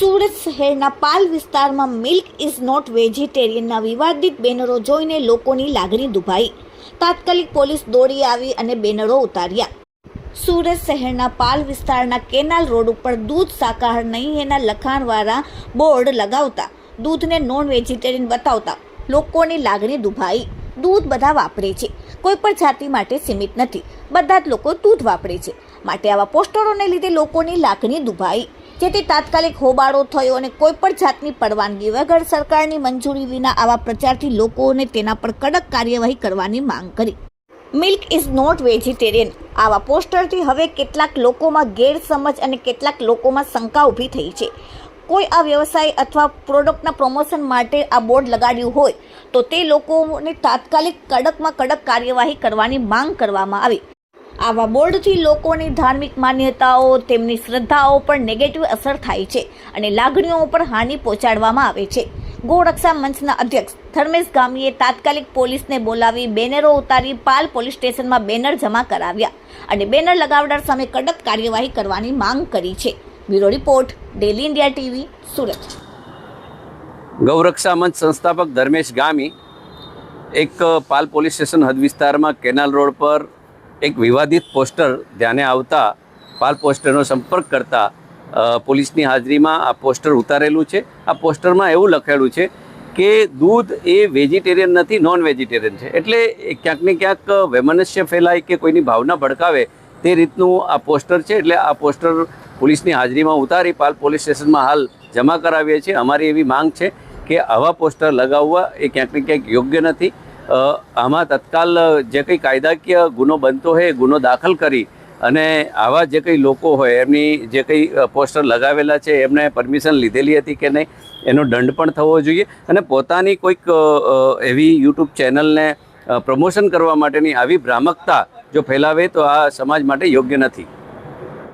સુરત શહેરના પાલ વિસ્તારમાં milk is not વેજીટેરિયનના વિવાદિત બેનરો જોઈને લોકોની લાગણી દુભાઈ. તાત્કાલિક પોલીસ દોડી આવી અને બેનરો ઉતાર્યા. સુરત શહેરના પાલ વિસ્તારના કેનાલ રોડ ઉપર દૂધ શાકાહાર નહીં એના લખાણવાળા બોર્ડ લગાવતા, દૂધને નોન વેજીટેરિયન બતાવતા લોકોની લાગણી દુભાઈ. દૂધ બધા વાપરે છે, કોઈ પણ જાતિ માટે સીમિત નથી, બધા જ લોકો દૂધ વાપરે છે. માટે આવા પોસ્ટરોને લીધે લોકોની લાગણી દુભાઈ. જેથી તાત્કાલિક હોબાળો થયો અને કોઈ પણ જાતની પરવાનગી વગર સરકારની મંજૂરી વિના આવા પ્રચારથી લોકોને તેના પર કડક કાર્યવાહી કરવાની માંગ કરી. Milk is not vegetarian. આવા પોસ્ટરથી હવે કેટલાક લોકોમાં ગેરસમજ અને કેટલાક લોકોમાં શંકા ઊભી થઈ છે. કોઈ આ વ્યવસાય અથવા પ્રોડક્ટના પ્રમોશન માટે આ બોર્ડ લગાડ્યું હોય, તો તે લોકોને તાત્કાલિક કડકમાં કડક કાર્યવાહી કરવાની માંગ કરવામાં આવી. આવા બોર્ડથી લોકોની ધાર્મિક માન્યતાઓ, તેમની શ્રદ્ધાઓ પર નેગેટિવ અસર થાય છે અને લાગણીઓ પર હાનિ પહોંચાડવામાં આવે છે. ગોરક્ષા મંચના અધ્યક્ષ ધર્મેશ ગામીએ તાત્કાલિક પોલીસને બોલાવી બેનરો ઉતારી પાલ પોલીસ સ્ટેશનમાં બેનર જમા કરાવ્યા અને બેનર લગાવનાર સામે કડક કાર્યવાહી કરવાની માંગ કરી છે. Bureau report, daily India TV, Surat. ગૌરક્ષા મંચ સંસ્થાપક ધર્મેશ ગામી એક પાલ પોલીસ સ્ટેશન હદ વિસ્તારમાં કેનાલ રોડ પર એક વિવાદિત પોસ્ટર ધ્યાને આવતા, પાલ પોસ્ટરનો સંપર્ક કરતા પોલીસની હાજરીમાં આ પોસ્ટર ઉતારેલું છે. આ પોસ્ટરમાં એવું લખેલું છે કે દૂધ એ વેજીટેરિયન નથી નોન વેજીટેરિયન છે. એટલે ક્યાંક ને ક્યાંક વૈમનસ્ય ફેલાય કે કોઈની ભાવના ભડકાવે તે રીતનું આ પોસ્ટર છે. એટલે આ પોસ્ટર પોલીસની હાજરીમાં ઉતારી પાલ પોલીસ સ્ટેશનમાં હાલ જમા કરાવીએ છીએ. અમારી એવી માંગ છે કે આવા પોસ્ટર લગાવવા એ ક્યાંક ને ક્યાંક યોગ્ય નથી. આમાં તત્કાલ જે કંઈ કાયદાકીય ગુનો બનતો હોય ગુનો દાખલ કરી અને આવા જે કંઈ લોકો હોય, એમની જે કંઈ પોસ્ટર લગાવેલા છે, એમને પરમિશન લીધેલી હતી કે નહીં, એનો દંડ પણ થવો જોઈએ અને પોતાની કોઈક એવી યુટ્યુબ ચેનલને પ્રમોશન કરવા માટેની આવી ભ્રામકતા જો ફેલાવે તો આ સમાજ માટે યોગ્ય નથી.